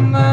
mind.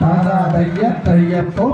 தாதா தைய தையப்போ